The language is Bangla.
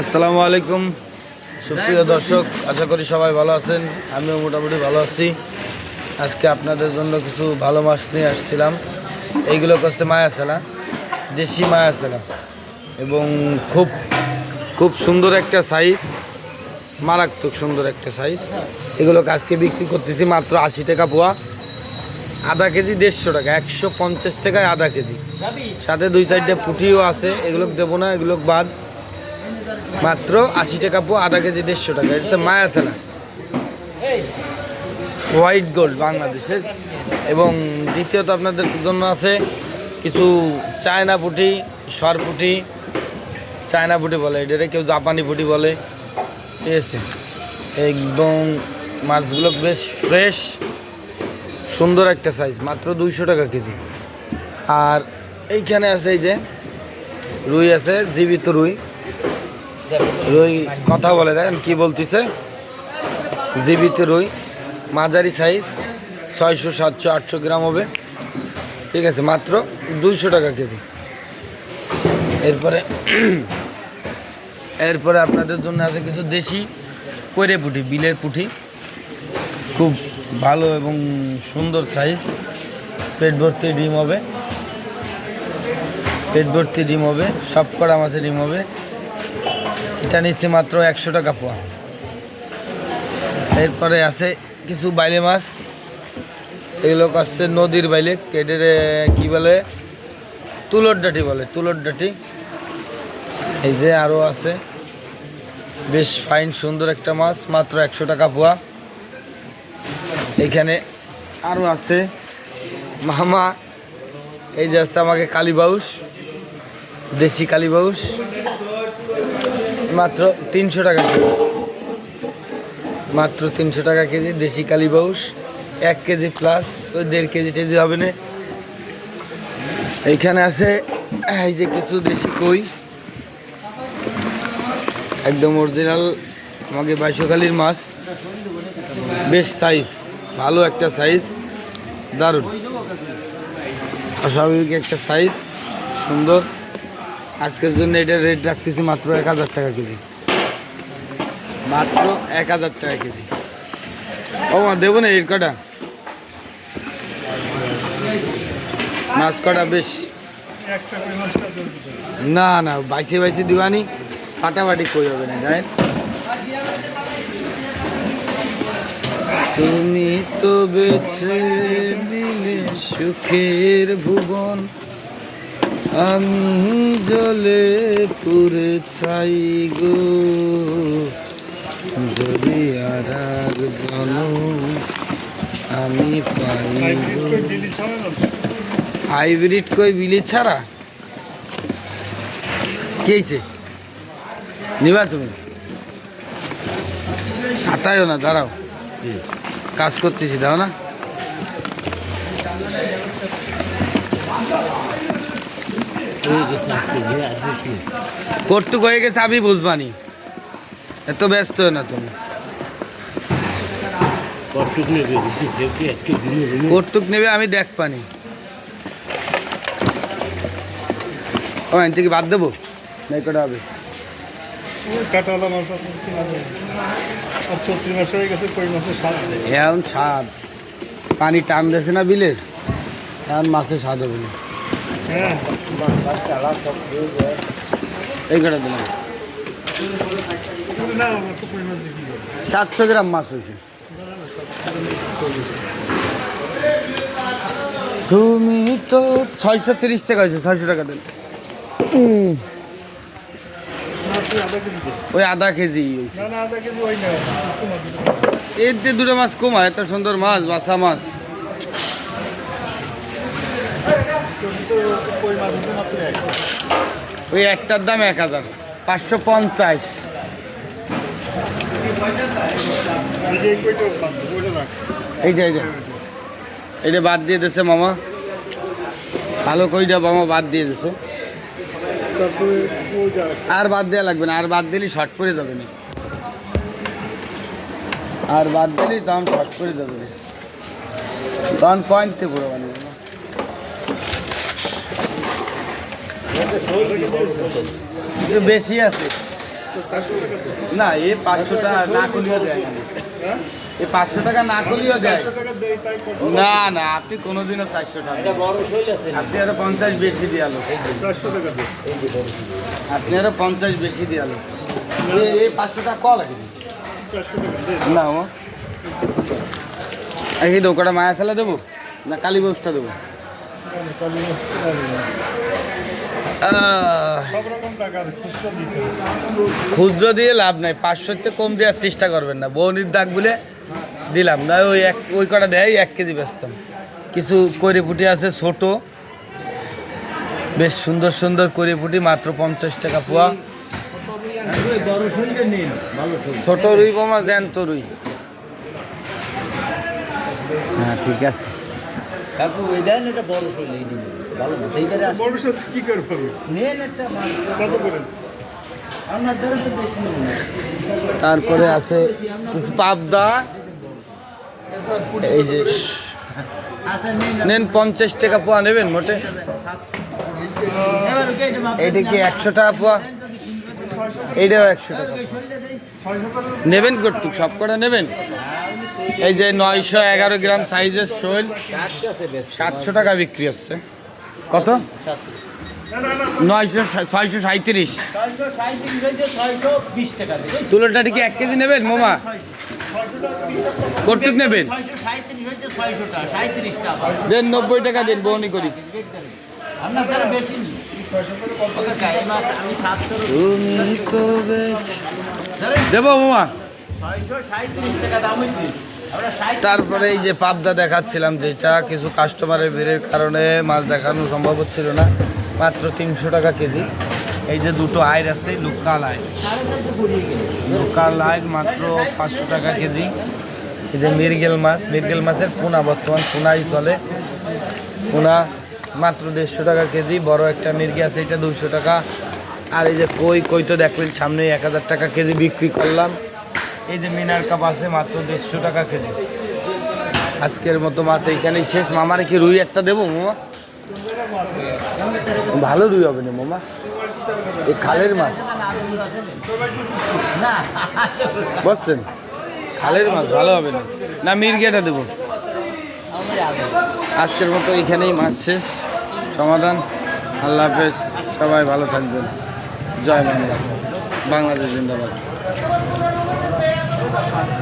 আসসালামু আলাইকুম। সুপ্রিয় দর্শক, আশা করি সবাই ভালো আছেন। আমিও মোটামুটি ভালো আছি। আজকে আপনাদের জন্য কিছু ভালো মাছ নিয়ে আসছিলাম। এইগুলো করছে মায়াসালা দেশি মায়াসালা এবং খুব খুব সুন্দর একটা সাইজ মারাত্মক সুন্দর একটা সাইজ এগুলোকে আজকে বিক্রি করতেছি মাত্র আশি টাকা পোয়া। আধা কেজি দেড়শো টাকা, একশো পঞ্চাশ টাকায় আধা কেজি। সাথে দুই চারটে পুঁটিও আছে এগুলো দেবো না এগুলো বাদ। মাত্র আশি টাকা পো, আধা কেজি দেড়শো টাকা। এটা মায়া ছানা। হোয়াইট গোল্ড বাংলাদেশের। এবং দ্বিতীয়ত আপনাদের জন্য আছে কিছু চায়না পুঁটি, সর পুঁটি। চায়না পুঁটি বলে, এটারে কেউ জাপানি পুঁটি বলে। ঠিক আছে? একদম মাছগুলো বেশ ফ্রেশ সুন্দর একটা সাইজ মাত্র দুইশো টাকা কেজি। আর এইখানে আছে এই যে রুই আছে, জীবিত রুই। রুই কথা বলে, দেখেন কি বলতেছে? জীবিত রুই, মাঝারি সাইজ ছয়শো, সাতশো, আটশো গ্রাম হবে। ঠিক আছে, মাত্র দুইশো টাকা কেজি। এরপরে এরপরে আপনাদের জন্য আছে কিছু দেশি কৈরে পুঁটি, বিলের পুঁটি। খুব ভালো এবং সুন্দর সাইজ পেট ভর্তি ডিম হবে। পেট ভর্তি ডিম হবে, সব কড়া মাছের ডিম হবে। এটা নিচ্ছে মাত্র একশো টাকা পোয়া। এরপরে আছে কিছু বাইলে মাছ। এগুলো আসছে নদীর বাইলে কেটের কি বলে? তুলোর ডাটি বলে, তুলোর ডাটি। এই যে আরও আছে। বেশ ফাইন, সুন্দর একটা মাছ, মাত্র একশো টাকা পোয়া। এইখানে আরও আছে মামা। এই যে আছে আমাকে কালীবাউস দেশি কালীবাউস মাত্র তিনশো টাকা কেজি। মাত্র তিনশো টাকা কেজি দেশি কালীবাউস এক কেজি প্লাস ওই দেড় কেজি টেজি হবে না। এইখানে আছে, এই যে কিছু দেশি কই। একদম অরিজিনাল আমাকে বাইশখালির মাছ। বেশ সাইজ ভালো একটা সাইজ দারুণ। অস্বাভাবিক একটা সাইজ সুন্দর। আজকের জন্য এটা রেট রাখতেছি মাত্র এক হাজার টাকা কেজি। মাত্র এক হাজার টাকা কেজি। ও দেবো না এর কটা? মাছ কটা বেশ? না না, বাইসে বাইসে দিবানি। ফাটাফাটি কই হবে না, জানেন? তুমি তো বেছে দিলে সুখের ভুবন। আমি জলে পুরে ছাই গো। যদি আর এক আমি পাই হাইব্রিড কই বিলি ছাড়া? কি হয়েছে নিবা তুমি। হাতায়ও না দাঁড়াও। কাজ করতেছি দাও না। কর্তুক হয়ে গেছে আমি বুঝবানি এত ব্যস্ত না তুমি। কর্তুক নেবে আমি দেখ পানি। ও এন থেকে বাদ দেবো? নাই কটা হবে? এখন স্বাদ পানি টান দিয়েছে না বিলের এখন মাছের স্বাদ হবে না। সাতশো গ্রাম মাছ হয়েছে। তুমি তো ছয়শো তিরিশ টাকা হয়েছে ছয়শো টাকা দেন। ওই আধা কেজি এর দুটো মাছ কম হয় এত সুন্দর মাছ বাসা মাছ কই মাছ হচ্ছে মাত্র এক ওই একটার দাম এক হাজার। পাঁচশো পঞ্চাশ। এই যে, এই এইটা এইটা এইটা বাদ দিয়ে দিছে মামা। ভালো কইটা মামা বাদ দিয়ে দিছে। আর বাদ দেওয়া লাগবে না, আর বাদ দিলে শর্ট করে যাবে না। আর বাদ দিলে তখন শর্ট করে যাবে না। তখন পয়েন্টতে পুরো বানিয়ে দেবো। একটু বেশি আছে। না এই পাঁচশো টাকা না করলেও দেয় হ্যাঁ পাঁচশো টাকা না করলেও কত না না, আপনি কোনোদিনও চারশো টাকা আপনি আরও পঞ্চাশ বেশি দিয়ালো আপনি আরও পঞ্চাশ বেশি দিয়ালো এই- পাঁচশো টাকা কল না ও এই দোকানটা মায়া সালা দেবো, না কালী বউসটা দেবো? খুচরো দিয়ে লাভ নাই। পাঁচশোতে কম দেওয়ার চেষ্টা করবেন না। বৌনির দাগ বলে দিলাম। না, ওই এক, ওই কটা দেয়, এক কেজি বেচতাম। কিছু করিপুটি আছে ছোট। বেশ সুন্দর সুন্দর করিপুটি মাত্র পঞ্চাশ টাকা পোয়া। ছোট রুই বোমা, জ্যান্ত রুই। হ্যাঁ ঠিক আছে। কাকু ওই দেন এটা বড় শৈল এই দিন। ভালো না বড় সাথে কি করে পাবে নেন একটা মাছ কত করে? আপনার দ্বারা তো বেশি নেই। না তারপরে আছে কিছু পাবদা। এই যে আচ্ছা নেন পঞ্চাশ টাকা পোয়া নেবেন মোটে? এটা কি একশো টাকা পোয়া? এইটাও একশো টাকা। নেবেন কটু সব কটা নেবেন? এই যে নয়শো এগারো গ্রাম সাইজের শৈল সাতশো টাকা বিক্রি হচ্ছে। কত? নয়শো ছয়শো সাঁত্রিশ তুলোটা কি এক কেজি নেবেন মোমা? কটুক নেবেন? দেন নব্বই টাকা দিন বহনি করি। দেবো মোমা? ছয়শো সাঁত্রিশ টাকা দাম তারপরে এই যে পাবদা দেখাচ্ছিলাম, যেটা কিছু কাস্টমারের ভিড়ের কারণে মাছ দেখানো সম্ভব হচ্ছিল না। মাত্র তিনশো টাকা কেজি। এই যে দুটো আয়ের আছে, লোকাল আয় লোকাল আয় মাত্র পাঁচশো টাকা কেজি। এই যে মিরগেল মাছ মিরগেল মাছের পোনা বর্তমান পোনাই চলে। পোনা মাত্র দেড়শো টাকা কেজি, বড় একটা মির্গি আছে, এটা দুশো টাকা। আর এই যে কই কই তো দেখলেন সামনে এক হাজার টাকা কেজি বিক্রি করলাম। এই যে মিনার কাপ আছে মাত্র দেড়শো টাকা কেজি। আজকের মতো মাছ এইখানেই শেষ। মামারে কি রুই একটা দেবো, মামা? ভালো রুই হবে না, মামা? এই খালের মাছ। না বুঝছেন খালের মাছ ভালো হবে না। না মির্গেটা দেবো। আজকের মতো এখানেই মাছ শেষ। সমাধান। আল্লাহ হাফেজ। সবাই ভালো থাকবেন। জয় বাংলা। বাংলাদেশ জিন্দাবাদ। Thank you.